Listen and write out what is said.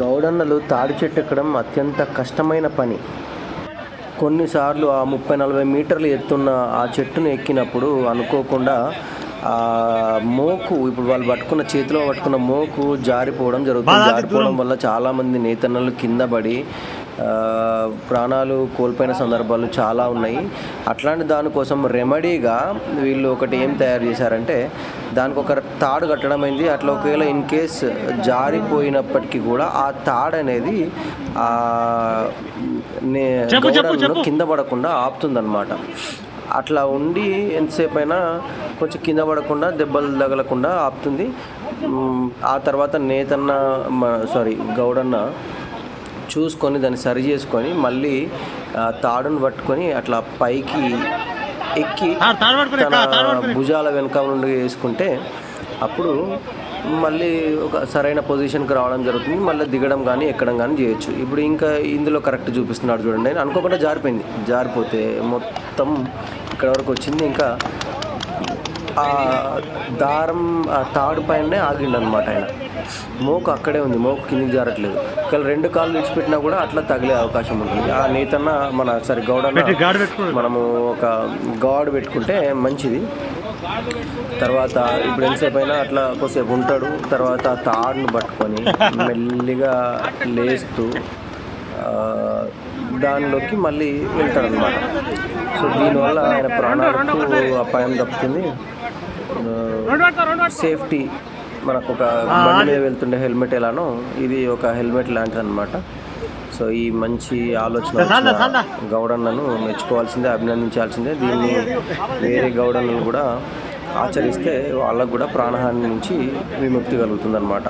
గౌడన్నలు తాడి చెట్టు ఎక్కడం అత్యంత కష్టమైన పని. కొన్నిసార్లు ఆ ముప్పై నలభై మీటర్లు ఎత్తున్న ఆ చెట్టును ఎక్కినప్పుడు అనుకోకుండా ఆ మోకు ఇప్పుడు వాళ్ళు పట్టుకున్న చేతిలో పట్టుకున్న మోకు జారిపోవడం జరుగుతుంది. జారిపోవడం వల్ల చాలామంది నేతన్నలు కింద పడి ప్రాణాలు కోల్పోయిన సందర్భాలు చాలా ఉన్నాయి. అట్లాంటి దానికోసం రెమెడీగా వీళ్ళు ఒకటి ఏం తయారు చేశారంటే దానికి ఒక తాడు కట్టడం అయింది. అట్లా ఒకవేళ ఇన్ కేస్ జారిపోయినప్పటికీ కూడా ఆ తాడు అనేది కింద పడకుండా ఆపుతుందన్నమాట. అట్లా ఉండి ఎంతసేపు అయినా కొంచెం కింద పడకుండా దెబ్బలు తగలకుండా ఆపుతుంది. ఆ తర్వాత నేతన్న సారీ గౌడన్న చూసుకొని దాన్ని సరి చేసుకొని మళ్ళీ తాడును పట్టుకొని అట్లా పైకి ఎక్కి తన భుజాల వెనక నుండి వేసుకుంటే అప్పుడు మళ్ళీ ఒక సరైన పొజిషన్కి రావడం జరుగుతుంది. మళ్ళీ దిగడం కానీ ఎక్కడం కానీ చేయొచ్చు. ఇప్పుడు ఇంకా ఇందులో కరెక్ట్ చూపిస్తున్నాడు చూడండి. అనుకోకుండా జారిపోయింది. జారిపోతే మొత్తం ఇక్కడ వరకు వచ్చింది. ఇంకా ఆ దారం ఆ తాడు పైనే ఆగిండనమాట ఆయన. మోకు అక్కడే ఉంది మోకు కిందికి జారట్లేదు. ఒకవేళ రెండు కాళ్ళు విడిచిపెట్టినా కూడా అట్లా తగిలే అవకాశం ఉంటుంది. ఆ నేతన్న మన సరి గౌడన్న మనము ఒక గాడ్ పెట్టుకుంటే మంచిది. తర్వాత ఇప్పుడు ఎంతసేపు అయినా అట్లా కొద్దిసేపు ఉంటాడు. తర్వాత తాడును పట్టుకొని మెల్లిగా లేస్తూ దానిలోకి మళ్ళీ వెళ్తాడనమాట సో దీనివల్ల ఆయన ప్రాణాలకు అపాయం తప్పుతుంది సేఫ్టీ మనకు ఒక బండి మీద వెళ్తుండే హెల్మెట్ ఎలానో ఇది ఒక హెల్మెట్ లాంటిది అనమాట సో ఈ మంచి ఆలోచన గౌడన్నను మెచ్చుకోవాల్సిందే అభినందించాల్సిందే. దీన్ని వేరే గౌడన్నలు కూడా ఆచరిస్తే వాళ్ళకు కూడా ప్రాణహాని నుంచి విముక్తి కలుగుతుందన్నమాట.